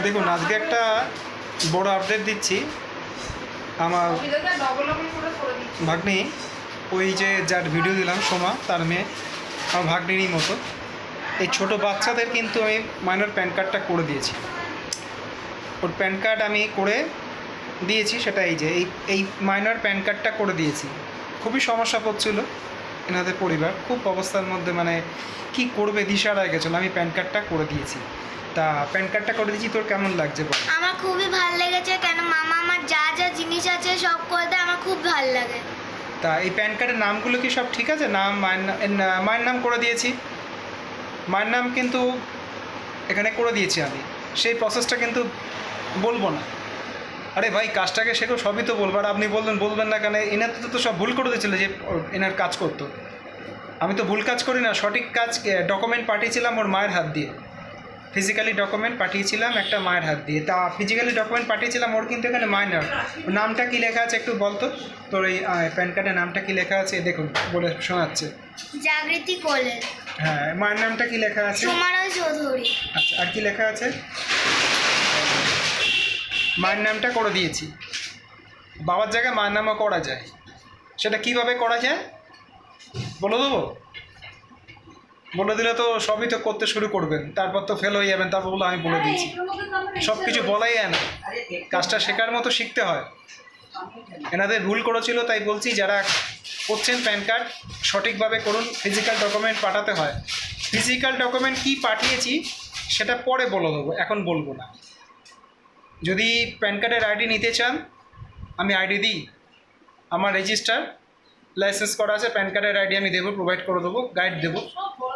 দেখুন, আজকে একটা বড় আপডেট দিচ্ছি। আমার ভাগ্নি, ওই যে যার ভিডিও দিলাম, সোমা, তার মেয়ে, আমার ভাগ্নিরই মতো। এই ছোট বাচ্চাদের কিন্তু আমি মাইনর প্যান কার্ডটা করে দিয়েছি। ওর প্যান কার্ড আমি করে দিয়েছি, সেটা এই যে, এই এই মাইনর প্যান কার্ডটা করে দিয়েছি। খুবই সমস্যা পড়ছিল এনাদের পরিবার। খুব অবস্থার মধ্যে মানে কি করবে দিশারা গেছিল। আমি প্যান কার্ডটা করে দিয়েছি। তা প্যান কার্ডটা করে দিয়েছি তোর কেমন লাগছে বল? আমার খুবই ভালো লেগেছে কেন মামা আমার যা যা জিনিস আছে সব করে দেয় আমার খুব ভালো লাগে। তা এই প্যান কার্ডের নামগুলো কি সব ঠিক আছে? নাম মায়ের নাম করে দিয়েছি। মায়ের নাম কিন্তু এখানে করে দিয়েছি আমি। সেই প্রসেসটা কিন্তু বলব না। আরে ভাই কাজটাকে সেগুলো সবই তো বলব। আর আপনি বলবেন বলবেন না কেন এনার তো তো সব ভুল করে দিয়েছিল যে এনার কাজ করতো। আমি তো ভুল কাজ করি না সঠিক কাজ ডকুমেন্ট পাঠিয়েছিলাম ওর মায়ের হাত দিয়ে। ফিজিক্যালি ডকুমেন্ট পাঠিয়েছিলাম একটা মায়ের হাত দিয়ে। তা ফিজিক্যালি ডকুমেন্ট পাঠিয়েছিলাম ওর কিন্তু এখানে মাইনার নামটা কি লেখা আছে একটু বলতো? তোর এই প্যান কার্ডের নামটা কি লেখা আছে? দেখুন বলে শোনাচ্ছে। জাগৃতি কোলে। হ্যাঁ মায়ের নামটা কি লেখা আছে? চৌধুরী। আচ্ছা আর কি লেখা আছে? মায়ের নামটা করে দিয়েছি। বাবার জায়গায় মায়ের নামও করা যায়। সেটা কীভাবে করা যায়? বলে দেবো? বলে দিলে তো সবই তো করতে শুরু করবেন। তারপর তো ফেল হয়ে যাবেন তারপর বলে আমি বলে দিয়েছি। সব কিছু বলাই যায় না। কাজটা শেখার মতো শিখতে হয়। এনাদের ভুল করেছিল তাই বলছি যারা করছেন প্যান কার্ড সঠিকভাবে করুন ফিজিক্যাল ডকুমেন্ট পাঠাতে হয়। ফিজিক্যাল ডকুমেন্ট কি পাঠিয়েছি সেটা পরে বলে দেবো এখন বলব না। যদি প্যান কার্ডের আইডি নিতে চান আমি আইডি দিই। আমার রেজিস্টার লাইসেন্স করা আছে প্যান কার্ডের আইডি আমি দেবো প্রোভাইড করে দেবো গাইড দেবো।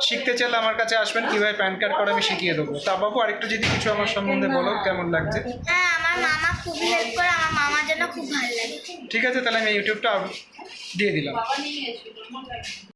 শিখতে চাইলে আমার কাছে আসবেন কীভাবে প্যান কার্ড করে আমি শিখিয়ে দেবো। তা বাবু আরেকটু যদি কিছু আমার সম্বন্ধে বলো কেমন লাগছে? হ্যাঁ আমার মামা খুবই হেল্প করে আমার মামার জন্য খুব ভালো লাগে। ঠিক আছে তাহলে আমি ইউটিউবটা দিয়ে দিলাম।